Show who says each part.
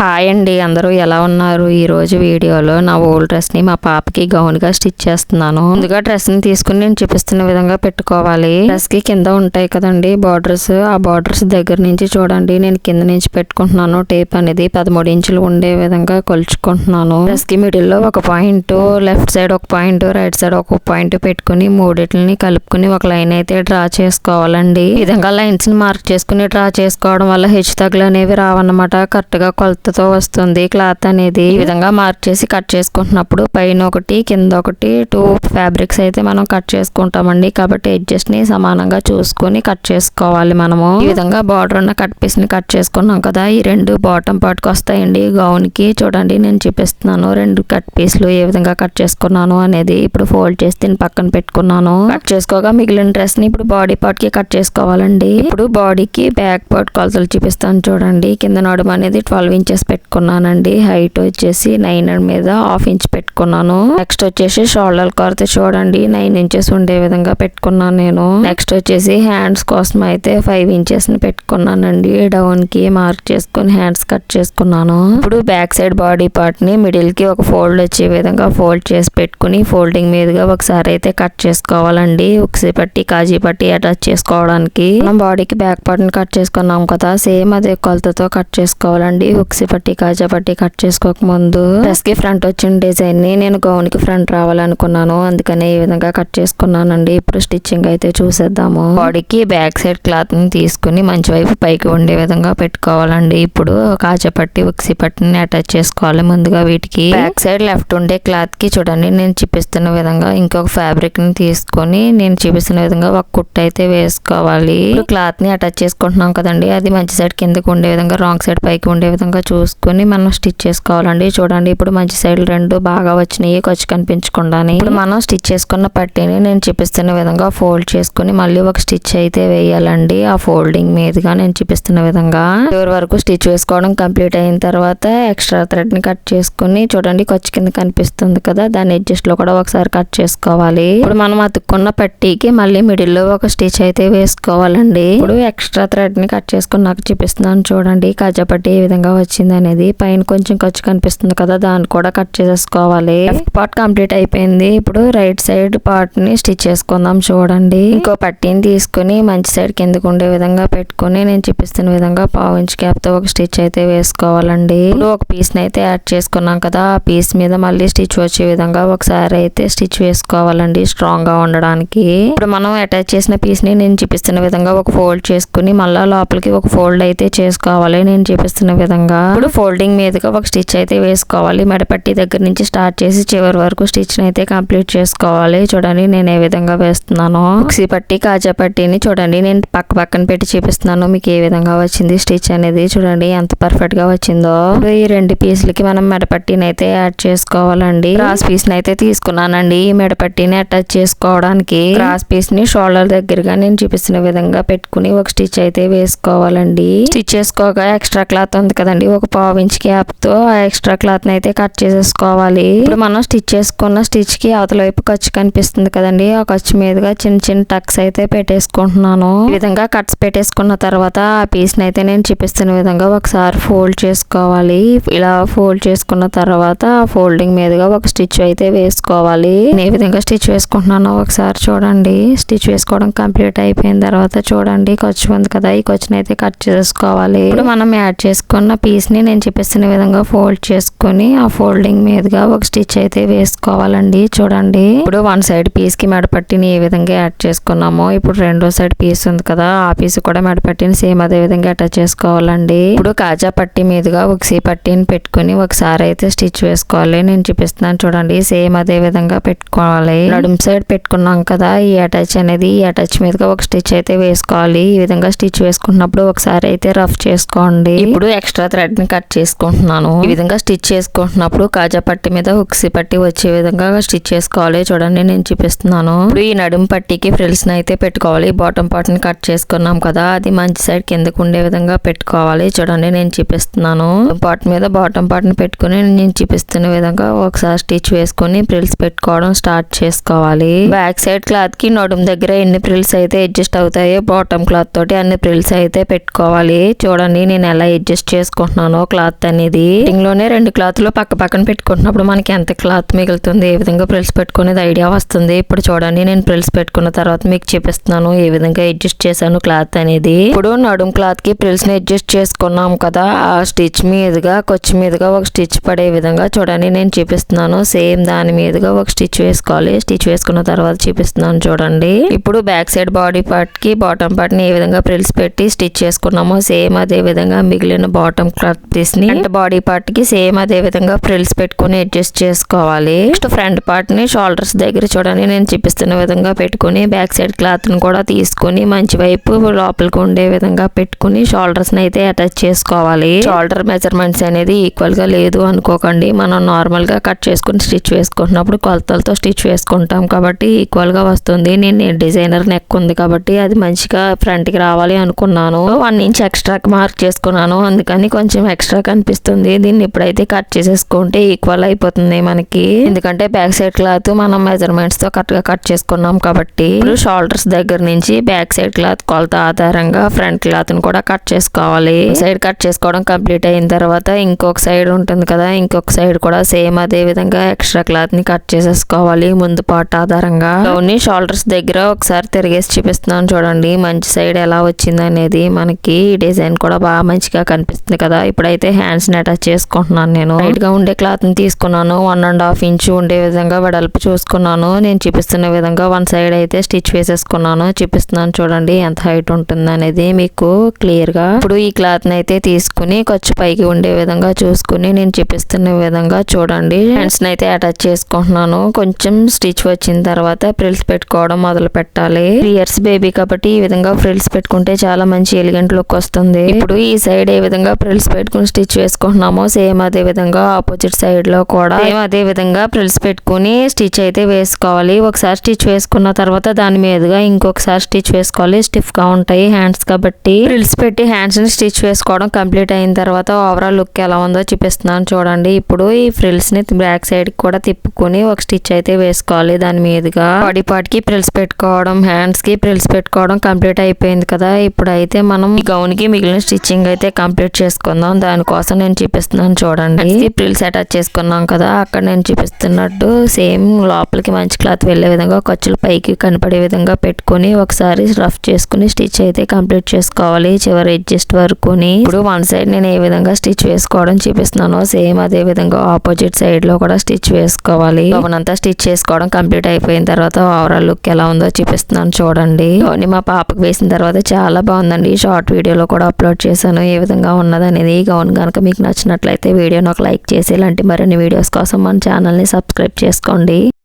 Speaker 1: Hi అండి. అందరూ ఎలా ఉన్నారు? ఈరోజు వీడియోలో నా ఓల్డ్ డ్రెస్ని మా పాపకి గౌన్గా స్టిచ్ చేస్తున్నాను. ముందుగా డ్రెస్ని తీసుకుని నేను చూపిస్తున్న విధంగా పెట్టుకోవాలి. డ్రెస్కి కింద ఉంటాయి కదండి బార్డర్స్. ఆ బార్డర్స్ దగ్గర నుంచి చూడండి. నేను కింద నుంచి పెట్టుకుంటున్నాను. టేప్ అనేది పదమూడు ఇంచులు ఉండే విధంగా కొలుచుకుంటున్నాను. డ్రెస్కి మిడిల్లో ఒక పాయింట్ లెఫ్ట్ సైడ్ ఒక పాయింట్ రైట్ సైడ్ ఒక పాయింట్ పెట్టుకుని మూడిటిని కలుపుకుని ఒక లైన్ అయితే డ్రా చేసుకోవాలండి. ఈ విధంగా లైన్స్ని మార్క్ చేసుకుని డ్రా చేసుకోవడం వల్ల హెచ్చు తగ్గులు అనేవి రావన్నమాట. కరెక్ట్గా కొలత కొలతతో వస్తుంది. క్లాత్ అనేది ఈ విధంగా మార్చేసి కట్ చేసుకుంటున్నప్పుడు పైన ఒకటి కింద ఒకటి టూ ఫ్యాబ్రిక్స్ అయితే మనం కట్ చేసుకుంటామండి. కాబట్టి ఎడ్జస్ట్ని ని సమానంగా చూసుకొని కట్ చేసుకోవాలి మనము. ఈ విధంగా బార్డర్ ఉన్న కట్ పీస్ని కట్ చేసుకున్నాం కదా ఈ రెండు బాటమ్ పార్ట్కి వస్తాయండి. గౌన్కి చూడండి నేను చూపిస్తున్నాను రెండు కట్ పీస్లు ఏ విధంగా కట్ చేసుకున్నాను అనేది. ఇప్పుడు ఫోల్డ్ చేసి దీన్ని పక్కన పెట్టుకున్నాను. కట్ చేసుకోగా మిగిలిన డ్రెస్ని ఇప్పుడు బాడీ పార్ట్కి కట్ చేసుకోవాలండి. ఇప్పుడు బాడీకి బ్యాక్ పార్ట్ కొలతలు చూపిస్తాను చూడండి. కింద నడుము అనేది ట్వెల్వ్ ఇంచెస్ పెట్టుకున్నానండి. హైట్ వచ్చేసి నైన్ మీద హాఫ్ ఇంచ్ పెట్టుకున్నాను. నెక్స్ట్ వచ్చేసి షోల్డర్ కొరత చూడండి. నైన్ ఇంచెస్ ఉండే విధంగా పెట్టుకున్నాను నేను. నెక్స్ట్ వచ్చేసి హ్యాండ్స్ కోసం అయితే ఫైవ్ ఇంచెస్ని పెట్టుకున్నానండి. డౌన్కి మార్క్ చేసుకుని హ్యాండ్స్ కట్ చేసుకున్నాను. ఇప్పుడు బ్యాక్ సైడ్ బాడీ పార్ట్ని మిడిల్కి ఒక ఫోల్డ్ వచ్చే విధంగా ఫోల్డ్ చేసి పెట్టుకుని ఫోల్డింగ్ మీదుగా ఒకసారి అయితే కట్ చేసుకోవాలండి. ఉక్సి పట్టి కాజీ పట్టి అటాచ్ చేసుకోవడానికి. మనం బాడీకి బ్యాక్ పార్ట్ని కట్ చేసుకున్నాం కదా. సేమ్ అదే కొలతతో కట్ చేసుకోవాలండి. ఉక్సి పట్టి కాజా పట్టి కట్ చేసుకోక ముందు డ్రెస్కి ఫ్రంట్ వచ్చిన డిజైన్ని నేను గౌన్కి ఫ్రంట్ రావాలనుకున్నాను. అందుకనే ఈ విధంగా కట్ చేసుకున్నానండి. ఇప్పుడు స్టిచ్చింగ్ అయితే చూసేద్దాము. బాడీకి బ్యాక్ సైడ్ క్లాత్ని తీసుకుని మంచి వైపు పైకి ఉండే విధంగా పెట్టుకోవాలండి. ఇప్పుడు కాజా పట్టి ఉక్సి పట్టిని అటాచ్ చేసుకోవాలి ముందుగా వీటికి. బ్యాక్ సైడ్ లెఫ్ట్ ఉండే క్లాత్కి చూడండి నేను చూపిస్తున్న విధంగా ఇంకొక ఫ్యాబ్రిక్ని తీసుకొని నేను చూపిస్తున్న విధంగా ఒక కుట్ట అయితే వేసుకోవాలి. క్లాత్ని క్లాత్ని అటాచ్ చేసుకుంటున్నాం కదండి అది మంచి సైడ్ కిందకు ఉండే విధంగా రాంగ్ సైడ్ పైకి ఉండే విధంగా చూసుకొని మనం స్టిచ్ చేసుకోవాలండి. చూడండి ఇప్పుడు మంచి సైడ్ రెండు బాగా వచ్చినాయి. ఖర్చు కనిపించకుండా ఇప్పుడు మనం స్టిచ్ చేసుకున్న పట్టీని నేను చూపిస్తున్న విధంగా ఫోల్డ్ చేసుకుని మళ్ళీ ఒక స్టిచ్ అయితే వేయాలండి. ఆ ఫోల్డింగ్ మీదుగా నేను చూపిస్తున్న విధంగా. చివరి వరకు స్టిచ్ వేసుకోవడం కంప్లీట్ అయిన తర్వాత ఎక్స్ట్రా థ్రెడ్ని కట్ చేసుకుని చూడండి ఖర్చు కింద కనిపిస్తుంది కదా. దాని అడ్జస్ట్లో కూడా ఒకసారి కట్ చేసుకోవాలి. ఇప్పుడు మనం అతుక్కున్న పట్టీకి మళ్ళీ మిడిల్లో ఒక స్టిచ్ అయితే వేసుకోవాలండి. ఇప్పుడు ఎక్స్ట్రా థ్రెడ్ని కట్ చేసుకుని నాకు చూపిస్తున్నాను చూడండి. కాజా పట్టి ఈ విధంగా వచ్చింది. అనేది పైన కొంచెం ఖర్చు కనిపిస్తుంది కదా దాన్ని కూడా కట్ చేసేసుకోవాలి. పార్ట్ కంప్లీట్ అయిపోయింది. ఇప్పుడు రైట్ సైడ్ పార్ట్ని స్టిచ్ చేసుకుందాం చూడండి. ఇంకో పట్టీని తీసుకుని మంచి సైడ్ కిందకు ఉండే విధంగా పెట్టుకుని నేను చూపిస్తున్న విధంగా పావు ఇంచ్ క్యాప్తో ఒక స్టిచ్ అయితే వేసుకోవాలండి. ఇప్పుడు ఒక పీస్ని అయితే యాడ్ చేసుకున్నాం కదా ఆ పీస్ మీద మళ్ళీ స్టిచ్ వచ్చే విధంగా ఒకసారి అయితే స్టిచ్ వేసుకోవాలండి స్ట్రాంగ్గా ఉండడానికి. ఇప్పుడు మనం అటాచ్ చేసిన పీస్ని నేను చూపిస్తున్న విధంగా ఒక ఫోల్డ్ చేసుకుని మళ్ళా లోపలికి ఒక ఫోల్డ్ అయితే చేసుకోవాలి. నేను చూపిస్తున్న విధంగా. ఇప్పుడు ఫోల్డింగ్ మీదుగా ఒక స్టిచ్ అయితే వేసుకోవాలి. మెడపట్టి దగ్గర నుంచి స్టార్ట్ చేసి చివరి వరకు స్టిచ్ని అయితే కంప్లీట్ చేసుకోవాలి. చూడండి నేను ఏ విధంగా వేస్తున్నాను. మిక్సీ పట్టి కాజా పట్టిని చూడండి నేను పక్క పక్కన పెట్టి చూపిస్తున్నాను. మీకు ఏ విధంగా వచ్చింది స్టిచ్ అనేది చూడండి ఎంత పర్ఫెక్ట్గా వచ్చిందో. ఈ రెండు పీసులకి మనం మెడపట్టిని అయితే యాడ్ చేసుకోవాలండి. క్రాస్ పీస్ని అయితే తీసుకున్నానండి. ఈ మెడపట్టిని అటాచ్ చేసుకోవడానికి క్రాస్ పీస్ని షోల్డర్ దగ్గరగా నేను చూపిస్తున్న విధంగా పెట్టుకుని ఒక స్టిచ్ అయితే వేసుకోవాలండి. స్టిచ్ చేసుకోగా ఎక్స్ట్రా క్లాత్ ఉంది కదండి ఒక పావు ఇంచ్ క్యాప్తో ఆ ఎక్స్ట్రా క్లాత్ని అయితే కట్ చేసేసుకోవాలి. ఇప్పుడు మనం స్టిచ్ చేసుకున్న స్టిచ్కి అవతల వైపు ఖర్చు కనిపిస్తుంది కదండి. ఆ ఖర్చు మీదుగా చిన్న చిన్న టక్స్ అయితే పెట్టేసుకుంటున్నాను. ఈ విధంగా కట్స్ పెట్టేసుకున్న తర్వాత ఆ పీస్ని అయితే నేను చూపిస్తున్న విధంగా ఒకసారి ఫోల్డ్ చేసుకోవాలి. ఇలా ఫోల్డ్ చేసుకున్న తర్వాత ఆ ఫోల్డింగ్ మీదుగా ఒక స్టిచ్ అయితే వేసుకోవాలి. నేను ఏ విధంగా స్టిచ్ వేసుకుంటున్నానో ఒకసారి చూడండి. స్టిచ్ వేసుకోవడం కంప్లీట్ అయిపోయిన తర్వాత చూడండి. ఖర్చు ఉంది కదా ఈ ఖర్చుని అయితే కట్ చేసుకోవాలి ఇప్పుడు మనం యాడ్ చేసుకున్న పీస్ స్టిచ్ని నేను చూపిస్తున్న విధంగా ఫోల్డ్ చేసుకుని ఆ ఫోల్డింగ్ మీదుగా ఒక స్టిచ్ అయితే వేసుకోవాలండి. చూడండి. ఇప్పుడు వన్ సైడ్ పీస్కి మెడపట్టిని ఏ విధంగా యాడ్ చేసుకున్నామో ఇప్పుడు రెండో సైడ్ పీస్ ఉంది కదా ఆ పీస్ కూడా మెడపట్టిని సేమ్ అదే విధంగా అటాచ్ చేసుకోవాలండి. ఇప్పుడు కాజా పట్టి మీదుగా ఉక్సీ పట్టిని పెట్టుకుని ఒకసారి అయితే స్టిచ్ వేసుకోవాలి. నేను చూపిస్తున్నాను చూడండి. సేమ్ అదే విధంగా పెట్టుకోవాలి. నడుము సైడ్ పెట్టుకున్నాం కదా ఈ అటాచ్ అనేది ఈ అటాచ్ మీదుగా ఒక స్టిచ్ అయితే వేసుకోవాలి. ఈ విధంగా స్టిచ్ వేసుకున్నప్పుడు ఒకసారి అయితే రఫ్ చేసుకోండి. ఇప్పుడు ఎక్స్ట్రా థ్రెడ్ ని కట్ చేసుకుంటున్నాను. ఈ విధంగా స్టిచ్ చేసుకుంటున్నప్పుడు కాజా పట్టి మీద ఉక్సి పట్టి వచ్చే విధంగా స్టిచ్ చేసుకోవాలి. చూడండి నేను చూపిస్తున్నాను. ఇప్పుడు ఈ నడుము పట్టికి ఫ్రిల్స్ అయితే పెట్టుకోవాలి. బాటమ్ పార్ట్ని కట్ చేసుకున్నాం కదా అది మంచి సైడ్ కిందకు ఉండే విధంగా పెట్టుకోవాలి. చూడండి నేను చూపిస్తున్నాను. పార్ట్ మీద బాటమ్ పార్ట్ని పెట్టుకుని నేను చూపిస్తున్న విధంగా ఒకసారి స్టిచ్ వేసుకొని ప్రిల్స్ పెట్టుకోవడం స్టార్ట్ చేసుకోవాలి. బ్యాక్ సైడ్ క్లాత్కి నడుము దగ్గర ఎన్ని ప్రిల్స్ అయితే అడ్జస్ట్ అవుతాయో బాటమ్ క్లాత్ తోటి అన్ని ప్రిల్స్ అయితే పెట్టుకోవాలి. చూడండి నేను ఎలా అడ్జస్ట్ చేసుకుంటున్నానో క్లాత్ అనేది లోనే రెండు క్లాత్లు పక్క పక్కన పెట్టుకుంటున్నప్పుడు మనకి ఎంత క్లాత్ మిగులుతుంది ఏ విధంగా ప్రిల్స్ పెట్టుకునేది ఐడియా వస్తుంది. ఇప్పుడు చూడండి నేను ప్రిల్స్ పెట్టుకున్న తర్వాత మీకు చూపిస్తున్నాను ఏ విధంగా అడ్జస్ట్ చేశాను క్లాత్ అనేది. ఇప్పుడు నడుం క్లాత్కి ప్రిల్స్ని అడ్జస్ట్ చేసుకున్నాం కదా ఆ స్టిచ్ మీదుగా కొచ్చి మీదుగా ఒక స్టిచ్ పడే విధంగా చూడండి నేను చూపిస్తున్నాను. సేమ్ దాని మీదుగా ఒక స్టిచ్ వేసుకోవాలి. స్టిచ్ వేసుకున్న తర్వాత చూపిస్తున్నాను చూడండి. ఇప్పుడు బ్యాక్ సైడ్ బాడీ పార్ట్కి బాటమ్ పార్ట్ని ఏ విధంగా ప్రిల్స్ పెట్టి స్టిచ్ చేసుకున్నామో సేమ్ అదే విధంగా మిగిలిన బాటమ్ క్లాత్ పీస్ని ఫ్రంట్ బాడీ పార్ట్కి సేమ్ అదే విధంగా ఫ్రిల్స్ పెట్టుకుని అడ్జస్ట్ చేసుకోవాలి. నెక్స్ట్ ఫ్రంట్ పార్ట్ని షోల్డర్స్ దగ్గర చూడండి. నేను చూపిస్తున్న విధంగా పెట్టుకుని బ్యాక్ సైడ్ క్లాత్ని కూడా తీసుకుని మంచి వైపు లోపలికి ఉండే విధంగా పెట్టుకుని షోల్డర్స్ని అయితే అటాచ్ చేసుకోవాలి. షోల్డర్ మెజర్మెంట్స్ అనేది ఈక్వల్గా లేదు అనుకోకండి. మనం నార్మల్గా కట్ చేసుకుని స్టిచ్ వేసుకుంటున్నప్పుడు కొలతలతో స్టిచ్ వేసుకుంటాం కాబట్టి ఈక్వల్గా వస్తుంది. నేను డిజైనర్ నెక్ ఉంది కాబట్టి అది మంచిగా ఫ్రంట్కి రావాలి అనుకున్నాను. వన్ ఇంచ్ ఎక్స్ట్రా మార్క్ చేసుకున్నాను. అందుకని కొంచెం ఎక్స్ట్రా కనిపిస్తుంది. దీన్ని ఇప్పుడైతే కట్ చేసేసుకుంటే ఈక్వల్ అయిపోతుంది మనకి. ఎందుకంటే బ్యాక్ సైడ్ క్లాత్ మనం మెజర్మెంట్స్తో కరెక్ట్గా కట్ చేసుకున్నాం కాబట్టి షోల్డర్స్ దగ్గర నుంచి బ్యాక్ సైడ్ క్లాత్ కొలత ఆధారంగా ఫ్రంట్ క్లాత్ను కూడా కట్ చేసుకోవాలి. సైడ్ కట్ చేసుకోవడం కంప్లీట్ అయిన తర్వాత ఇంకొక సైడ్ ఉంటుంది కదా ఇంకొక సైడ్ కూడా సేమ్ అదే విధంగా ఎక్స్ట్రా క్లాత్ని కట్ చేసేసుకోవాలి ముందు పార్ట్ ఆధారంగా. ఓన్లీ షోల్డర్స్ దగ్గర ఒకసారి తిరిగేసి చూపిస్తున్నాను చూడండి. మంచి సైడ్ ఎలా వచ్చింది అనేది మనకి డిజైన్ కూడా బాగా మంచిగా కనిపిస్తుంది కదా. ఇప్పుడైతే హ్యాండ్స్ని అటాచ్ చేసుకుంటున్నాను నేను. లైట్గా ఉండే క్లాత్ని తీసుకున్నాను. వన్ అండ్ హాఫ్ ఇంచ్ ఉండే విధంగా వెడల్పు చూసుకున్నాను. నేను చూపిస్తున్న విధంగా వన్ సైడ్ అయితే స్టిచ్ వేసేసుకున్నాను. చూపిస్తున్నాను చూడండి ఎంత హైట్ ఉంటుంది అనేది మీకు క్లియర్గా. ఇప్పుడు ఈ క్లాత్ని అయితే తీసుకుని ఖర్చు పైకి ఉండే విధంగా చూసుకుని నేను చూపిస్తున్న విధంగా చూడండి. హ్యాండ్స్ని అయితే అటాచ్ చేసుకుంటున్నాను. కొంచెం స్టిచ్ వచ్చిన తర్వాత ఫ్రిల్స్ పెట్టుకోవడం మొదలు పెట్టాలి. త్రీ ఇయర్స్ బేబీ కాబట్టి ఈ విధంగా ఫ్రిల్స్ పెట్టుకుంటే చాలా మంచి ఎలిగెంట్ లుక్ వస్తుంది. ఇప్పుడు ఈ సైడ్ ఏ విధంగా ఫ్రిల్స్ పెట్టుకుని స్టిచ్ వేసుకుంటున్నామో సేమ్ అదే విధంగా ఆపోజిట్ సైడ్లో కూడా సేమ్ అదే విధంగా ఫ్రిల్స్ పెట్టుకుని స్టిచ్ అయితే వేసుకోవాలి. ఒకసారి స్టిచ్ వేసుకున్న తర్వాత దాని మీదుగా ఇంకొకసారి స్టిచ్ వేసుకోవాలి. స్టిఫ్గా ఉంటాయి హ్యాండ్స్ కాబట్టి. ఫ్రిల్స్ పెట్టి హ్యాండ్స్ని స్టిచ్ వేసుకోవడం కంప్లీట్ అయిన తర్వాత ఓవరాల్ లుక్ ఎలా ఉందో చూపిస్తున్నాను చూడండి. ఇప్పుడు ఈ ఫ్రిల్స్ని బ్యాక్ సైడ్ కూడా తిప్పుకొని ఒక స్టిచ్ అయితే వేసుకోవాలి. దాని మీదుగా బాడీ పార్ట్కి ఫ్రిల్స్ పెట్టుకోవడం హ్యాండ్స్కి ఫ్రిల్స్ పెట్టుకోవడం కంప్లీట్ అయిపోయింది కదా. ఇప్పుడు అయితే మనం గౌన్కి మిగిలిన స్టిచ్చింగ్ అయితే కంప్లీట్ చేసుకుందాం. దానికోసం నేను చూపిస్తున్నాను చూడండి. ఫ్రిల్స్ అటాచ్ చేసుకున్నాం కదా అక్కడ నేను చూపిస్తున్నట్టు సేమ్ లోపలికి మంచి క్లాత్ వెళ్ళే విధంగా ఖర్చులు పైకి కనపడే విధంగా పెట్టుకొని ఒకసారి రఫ్ చేసుకుని స్టిచ్ అయితే కంప్లీట్ చేసుకోవాలి. చివరి అడ్జస్ట్ వరకుని. ఇప్పుడు వన్ సైడ్ నేను ఏ విధంగా స్టిచ్ వేసుకోవడం చూపిస్తున్నానో సేమ్ అదే విధంగా ఆపోజిట్ సైడ్లో కూడా స్టిచ్ వేసుకోవాలి. అంతా స్టిచ్ చేసుకోవడం కంప్లీట్ అయిపోయిన తర్వాత ఓవరాల్ లుక్ ఎలా ఉందో చూపిస్తున్నాను చూడండి. మా పాపకు వేసిన తర్వాత చాలా బాగుందండి. షార్ట్ వీడియోలో కూడా అప్లోడ్ చేశాను. ఏ విధంగా ఉన్నది అనేది ఈ గౌన్ కనుక మీకు నచ్చినట్లయితే వీడియోని ఒక లైక్ చేసి ఇలాంటి మరిన్ని వీడియోస్ కోసం మన ఛానల్ని సబ్స్క్రైబ్ చేసుకోండి.